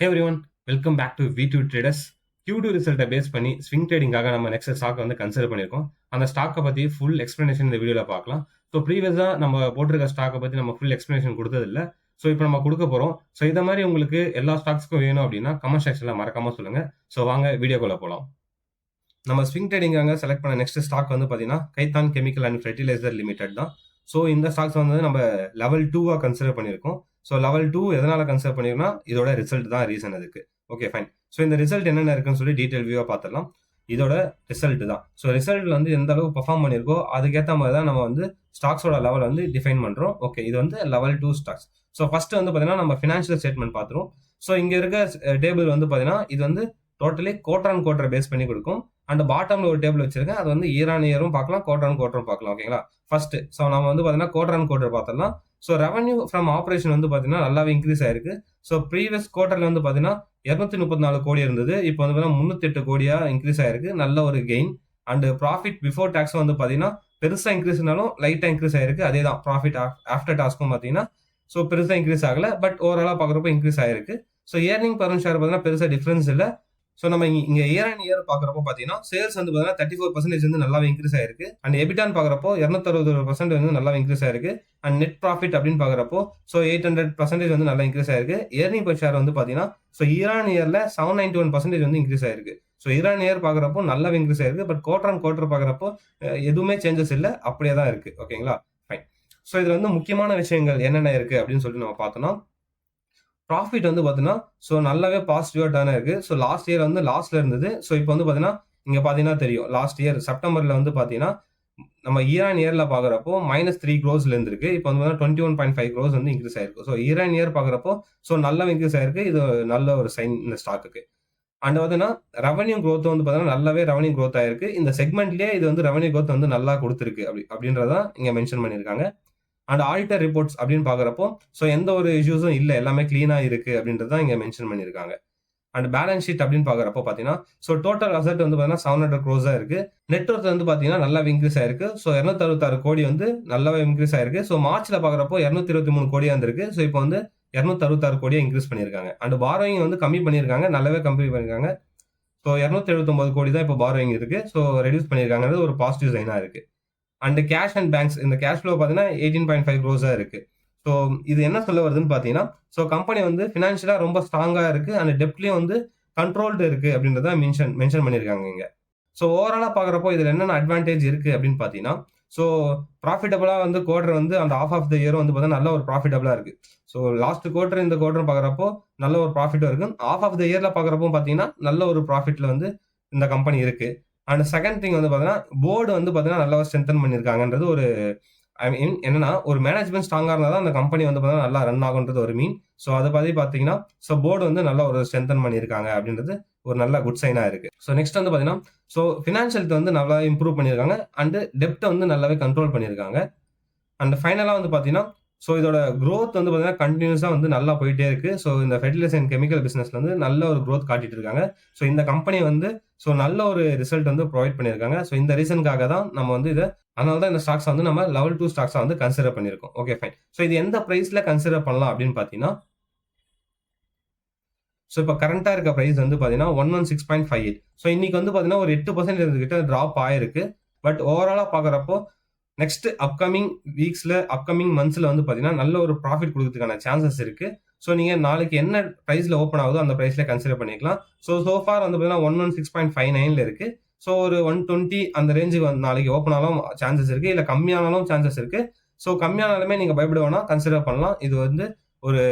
Hey everyone welcome back to V two traders Q two ரிசல்ட்டை base பண்ணி swing ட்ரேடிங்காக நம்ம நெக்ஸ்ட் ஸ்டாக் வந்து கன்சிடர் பண்ணியிருக்கோம். அந்த ஸ்டாக்கை பற்றி ஃபுல் எக்ஸ்ப்ளனேஷன் இந்த வீடியோவில் பார்க்கலாம். ஸோ ப்ரீவியஸாக நம்ம போட்டிருக்க ஸ்டாக்கை பற்றி நம்ம ஃபுல் எக்ஸ்ப்ளனேஷன் கொடுத்ததில்ல. ஸோ இப்போ நம்ம கொடுக்க போகிறோம் ஸோ இந்த மாதிரி உங்களுக்கு எல்லா ஸ்டாக்ஸ்க்கும் வேணும் அப்படின்னா கமெண்ட் செக்ஷனில் மறக்காமல் சொல்லுங்கள் ஸோ வாங்க வீடியோக்குள்ளே போகலாம் நம்ம ஸ்விங் ட்ரேடிங்காக செலக்ட் பண்ண நெக்ஸ்ட் ஸ்டாக் வந்து பார்த்தீங்கன்னா Khaitan chemical and fertiliser limited தான். ஸோ இந்த ஸ்டாக்ஸ் வந்து நம்ம லெவல் டூவாக கன்சிடர் பண்ணியிருக்கோம். ஸோ லெவல் டூ எதனால் கன்சிடர் பண்ணிருக்கோம்னா இதோட ரிசல்ட் தான் ரீசன் அதுக்கு. ஓகே ஃபைன் ஸோ இந்த ரிசல்ட் என்னென்ன இருக்குன்னு சொல்லி டீட்டெயில் வியூவாக பார்த்துடலாம் இதோட ரிசல்ட் தான். ஸோ ரிசல்ட்டில் வந்து எந்த அளவுக்கு பர்ஃபார்ம் பண்ணியிருக்கோ அதுக்கேற்ற மாதிரி தான் நம்ம வந்து ஸ்டாக்ஸோட லெவல் வந்து டிஃபைன் பண்ணுறோம் ஓகே இது வந்து level two stocks so first வந்து பார்த்தீங்கன்னா நம்ம ஃபினான்ஷியல் ஸ்டேட்மெண்ட் பார்த்துருவோம் ஸோ இங்கே இருக்க டேபிள் வந்து பார்த்தீங்கன்னா இது வந்து டோட்டலி கோட்டர் அண்ட் கோட்டரை பேஸ் பண்ணி கொடுக்கும். அண்ட் பாட்டம்ல ஒரு டேபிள் வச்சிருக்கேன். அது வந்து இயர் ஆன் இயரும் பார்க்கலாம் கோட்டர் அண்ட் கோட்டரும் பார்க்கலாம் ஓகேங்களா ஃபர்ஸ்ட் ஸோ நம்ம வந்து பார்த்தீங்கன்னா கோட்டர் அண்ட் கோட்டர் பார்த்தோம்னா ஸோ ரெவன்யூ ஃப்ரம் ஆப்ரேஷன் வந்து பார்த்தீங்கன்னா நல்லாவே இன்க்ரீஸ் ஆயிருக்கு. ஸோ ப்ரீவியஸ் குவார்டர்ல வந்து பார்த்தீங்கன்னா இரநூத்தி முப்பத்தி நாலு கோடி இருந்தது. இப்போ வந்து பார்த்தீங்கன்னா முந்நூத்தி எட்டு இன்க்ரீஸ் ஆயிருக்கு. நல்ல ஒரு gain and profit before tax வந்து பார்த்தீங்கன்னா பெருசாக இன்க்ரீஸ் லைட்டாக இன்க்ரீஸ் ஆயிருக்கு. அதே தான் ப்ராஃபிட் ஆஃப்டர் டாஸ்க்கும் பார்த்தீங்கன்னா ஸோ பெருசாக இன்க்ரீஸ் ஆகலை. பட் ஓவராலாக பார்க்குறப்ப இன்க்ரீஸ் ஆயிருக்கு. ஸோ இயர்னிங் பர் ஷேர் பார்த்தீங்கன்னா பெருசாக டிஃப்ரென்ஸ் இல்லை. ஸோ நம்ம இங்கே இயர் அண்ட் இயர் பார்க்குறப்போ பார்த்தீங்கன்னா சேல்ஸ் வந்து பார்த்தீங்கன்னா தேர்ட்டி ஃபோர் பர்சன்டேஜ் வந்து நல்லா இன்க்ரீஸ் ஆயிருக்கு. அண்ட் எபிட்டான் பார்க்குறப்போ இரநூத்தறுபது பர்சன்ட் வந்து நல்லா இன்க்ரீஸ் ஆயிருக்கு. அண்ட் நெட் ப்ராஃபிட் அப்படின்னு பார்க்குறப்போ ஸோ எயிட் ஹண்ட்ரட் பர்சன்டேஜ் வந்து நல்லா இன்க்ரீஸ் ஆயிருக்கு. இயர்னிங் பர் ஷேர் வந்து பார்த்தீங்கன்னா ஸோ இயர் ஆன் இயரில் செவன் நைன்டி ஒன் பர்சன்டேஜ் வந்து இன்க்ரீஸ் ஆயிருக்கு. ஸோ இயர் ஆன் இயர் பார்க்குறப்போ நல்லா இன்க்ரீஸ் ஆயிருக்கு. பட் குவார்டர் அண்ட் குவார்டர் பார்க்குறப்போ எதுவுமே சேஞ்சஸ் இல்லை. அப்படியே தான் இருக்குது ஓகேங்களா ஃபைன் ஸோ இதில் வந்து முக்கியமான விஷயங்கள் என்னென்ன இருக்குது அப்படின்னு சொல்லிட்டு நம்ம பார்த்தோம்னா ப்ராஃபிட் வந்து பார்த்தீங்கன்னா ஸோ நல்லாவே பாசிட்டிவாக டர்ன் இருக்கு. ஸோ லாஸ்ட் இயர் வந்து லாஸ்ட்ல இருந்தது. ஸோ இப்போ வந்து பார்த்தீங்கன்னா இங்கே பார்த்தீங்கன்னா தெரியும். லாஸ்ட் இயர் செப்டம்பரில் வந்து பார்த்தீங்கன்னா நம்ம இயர் அண்ட் இயரில் பார்க்குறப்போ மைனஸ் த்ரீ க்ரோஸ்ல இருந்திருக்கு. இப்போ வந்து twenty one point five crores வந்து இன்க்ரீஸ் ஆயிருக்கு. ஸோ இயர் அண்ட் இயர் பார்க்குறப்போ ஸோ நல்லா இன்க்ரீஸ் ஆயிருக்கு. இது நல்ல ஒரு சைன் இந்த ஸ்டாக்குக்கு அண்ட் பார்த்தீங்கன்னா ரெவன்யூ க்ரோத் வந்து பார்த்தீங்கன்னா நல்லாவே ரெவன்யூ க்ரோத் ஆயிருக்கு. இந்த செக்மெண்ட்லேயே இது வந்து ரெவன்யூ க்ரோத் வந்து நல்லா கொடுத்துருக்கு. அப்படி அப்படின்றதான் இங்கே மென்ஷன் பண்ணியிருக்காங்க அண்ட் ஆடிட்டர் ரிப்போர்ட்ஸ் அப்படின்னு பார்க்குறப்போ ஸோ எந்த ஒரு இஷ்யூஸும் இல்லை. எல்லாமே க்ளீனாக இருக்குது அப்படின்றது தான் இங்கே மென்ஷன் பண்ணியிருக்காங்க. அண்ட் பேலன்ஸ் ஷீட் அப்படின்னு பார்க்குறப்போ பார்த்தீங்கன்னா ஸோ டோட்டல் அசட் வந்து பார்த்தீங்கன்னா செவன் ஹண்ட்ரட் க்ரோஸாக இருக்குது நெட்ஒர்க் வந்து பார்த்தீங்கன்னா நல்லா இன்க்ரீஸ் ஆயிருக்கு. ஸோ இரநூத்தறுபத்தாறு கோடி வந்து நல்லாவே இன்க்ரீஸ் ஆயிருக்கு. ஸோ மார்ச்சில் பார்க்குறப்போ இரநூத்தி இருபத்தி மூணு கோடியாக இருந்திருக்கு ஸோ இப்போ வந்து இரநூத்தி அறுபத்தாறு இன்க்ரீஸ் பண்ணியிருக்காங்க. அண்ட் பாரோயிங் வந்து கம்மி பண்ணியிருக்காங்க. நல்லாவே கம்மி பண்ணியிருக்காங்க. ஸோ இரநூத்தி எழுபத்தொம்பது கோடி தான் இப்போ பாரோயிங் இருக்குது ஸோ ரெடியூஸ் பண்ணியிருக்காங்கிறது ஒரு பாசிட்டிவ் சைனாக இருக்குது அண்ட் கேஷ் அண்ட் பேங்க்ஸ் இந்த கேஷ் ஃப்ளோ பார்த்தீங்கன்னா எயிட்டீன் பாயிண்ட் ஃபைவ் க்ரோஸாக இருக்கு. ஸோ இது என்ன சொல்ல வருதுன்னு பார்த்தீங்கன்னா ஸோ கம்பெனி வந்து ஃபினான்ஷியலாக ரொம்ப ஸ்ட்ராங்காக இருக்கு அண்ட் டெப்ட்லேயும் வந்து கண்ட்ரோல்டு இருக்கு அப்படின்றத மென்ஷன் மென்ஷன் பண்ணியிருக்காங்க இங்கே. ஸோ ஓவராலாக பார்க்குறப்போ இதில் என்னென்ன அட்வான்டேஜ் இருக்கு அப்படின்னு பார்த்தீங்கன்னா ஸோ ப்ராஃபிட்டபுளாக வந்து குவார்டர் வந்து அந்த ஆஃப் ஆஃப் த இயர் வந்து பார்த்தீங்கன்னா நல்ல ஒரு ப்ராஃபிட்டபுளாக இருக்கு. ஸோ லாஸ்ட் குவார்டர் இந்த குவார்டர் பார்க்குறப்போ நல்ல ஒரு ப்ராஃபிட்டும் இருக்கு. ஆஃப் ஆஃப் த இயரில் பார்க்குறப்போ பார்த்தீங்கன்னா நல்ல ஒரு ப்ராஃபிட்டில் வந்து இந்த கம்பெனி இருக்கு. அண்ட் செகண்ட் திங் வந்து பார்த்தீங்கன்னா போர்டு வந்து பார்த்தீங்கன்னா நல்லா ஸ்ட்ரென்தன் பண்ணியிருக்காங்கன்றது ஒரு ஐ மீன் என்னன்னா ஒரு மேனேஜ்மெண்ட் ஸ்ட்ராங்காக இருந்தால் தான் அந்த கம்பெனி வந்து பார்த்தீங்கன்னா நல்லா ரன் ஆகுன்றது ஒரு மீன் ஸோ அதை பற்றி பார்த்தீங்கன்னா ஸோ போர்டு வந்து நல்லா ஒரு ஸ்ட்ரென்தன் பண்ணியிருக்காங்க அப்படின்றது ஒரு நல்ல குட் சைனாக இருக்கு. ஸோ நெக்ஸ்ட் வந்து பார்த்தீங்கன்னா ஸோ ஃபினான்ஷியல் வந்து நல்லா இம்ப்ரூவ் பண்ணியிருக்காங்க அண்டு டெப்ட்டை வந்து நல்லாவே கண்ட்ரோல் பண்ணியிருக்காங்க அண்ட் ஃபைனலாக வந்து பார்த்தீங்கன்னா ஸோ இதோட க்ரோத் வந்து பார்த்தீங்கன்னா கண்டினியூஸாக வந்து நல்லா போயிட்டே இருக்கு. ஸோ இந்த ஃபெர்டிலைசர் அண்ட் கெமிக்கல் பிஸ்னஸ்ல வந்து நல்ல ஒரு க்ரோத் காட்டிட்டு இருக்காங்க. ஸோ இந்த கம்பெனி வந்து ஸோ நல்ல ஒரு ரிசல்ட் வந்து ப்ரொவைட் பண்ணியிருக்காங்க. ஸோ இந்த ரீசனுக்காக தான் நம்ம வந்து இதை அதனால தான் இந்த ஸ்டாக்ஸ் வந்து நம்ம லெவல் டூ ஸ்டாக்ஸாக வந்து கன்சிடர் பண்ணியிருக்கோம். ஓகே ஃபைன் ஸோ இது எந்த ப்ரைஸில் கன்சிடர் பண்ணலாம் அப்படின்னு பார்த்தீங்கன்னா ஸோ இப்போ கரண்ட்டாக இருக்க ப்ரைஸ் வந்து பார்த்தீங்கன்னா one one six point five eight so இன்னைக்கு வந்து பார்த்தீங்கன்னா ஒரு எட்டு பர்சன்ட் இருந்துகிட்ட ட்ராப் ஆயிருக்கு. பட் ஓவராலாக பார்க்குறப்போ நெக்ஸ்ட் அப்கமிங் வீக்ஸ்ல அப்கமிங் மந்த்ஸ்ல வந்து பாத்தீங்கன்னா நல்ல ஒரு ப்ராஃபிட் கொடுக்கறதுக்கான சான்சஸ் இருக்கு. ஸோ நீங்க நாளைக்கு என்ன ப்ரைஸில் ஓப்பன் ஆகுதோ அந்த ப்ரைஸில் கன்சிடர் பண்ணிக்கலாம். ஸோ சோஃபார் வந்து பாத்தீங்கன்னா one one six point five நைன்ல இருக்கு. ஸோ ஒரு ஒன் டுவெண்ட்டி அந்த ரேஞ்சுக்கு வந்து நாளைக்கு ஓப்பன் ஆனாலும் சான்சஸ் இருக்கு. இல்ல கம்மியானாலும் சான்சஸ் இருக்கு. ஸோ கம்மியானாலுமே நீங்க பயப்பட கன்சிடர் பண்ணலாம். இது வந்து ஒரு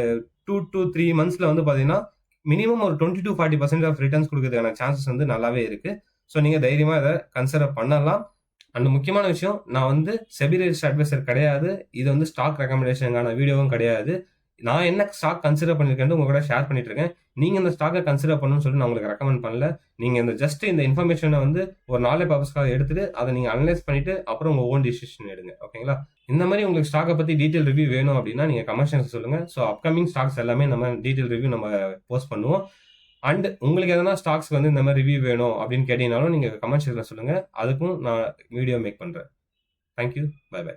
டூ டு த்ரீ மந்த்ஸ்ல வந்து பாத்தீங்கன்னா மினிமம் ஒரு twenty to forty percent of returns கொடுக்கறதுக்கான சான்சஸ் வந்து நல்லாவே இருக்கு. ஸோ நீங்க தைரியமா இதை கன்சிடர் பண்ணலாம். அண்ட் முக்கியமான விஷயம் நான் வந்து செபி ரெஜிஸ்டர் அட்வைசர் கிடையாது. இது வந்து ஸ்டாக் ரெக்கமெண்டேஷனுக்கான வீடியோவும் கிடையாது. நான் என்ன ஸ்டாக் கன்சிடர் பண்ணிருக்கேன் உங்க கூட ஷேர் பண்ணிட்டு இருக்கேன் நீங்க இந்த ஸ்டாக்கை கன்சிடர் பண்ணணும்னு சொல்லி நான் உங்களுக்கு ரெக்கமெண்ட் பண்ணல. நீங்க இந்த ஜஸ்ட் இந்த இன்ஃபர்மேஷனை வந்து ஒரு நாலே பர்பஸ்க்காக எடுத்துட்டு அதை நீங்க அனலைஸ் பண்ணிட்டு அப்புறம் உங்க ஓன் டிசிஷன் எடுங்க. ஓகேங்களா இந்த மாதிரி உங்களுக்கு ஸ்டாக்கை பத்தி டீட்டெயில் ரிவ்யூ வேணும் அப்படின்னா நீங்க கமர்ஷியல் சொல்லுங்க. ஸோ அப்கமிங் ஸ்டாக்ஸ் எல்லாமே நம்ம டீட்டெயில் ரிவ்யூ நம்ம போஸ்ட் பண்ணுவோம். அண்ட் உங்களுக்கு எதனா ஸ்டாக்ஸ் வந்து இந்த மாதிரி ரிவ்யூ வேணும் அப்படின்னு கேட்டீங்கனாலும் நீங்கள் கமெண்ட் செக்ஷனில் சொல்லுங்கள் அதுக்கும் நான் வீடியோ மேக் பண்ணுறேன் தேங்க்யூ பை பை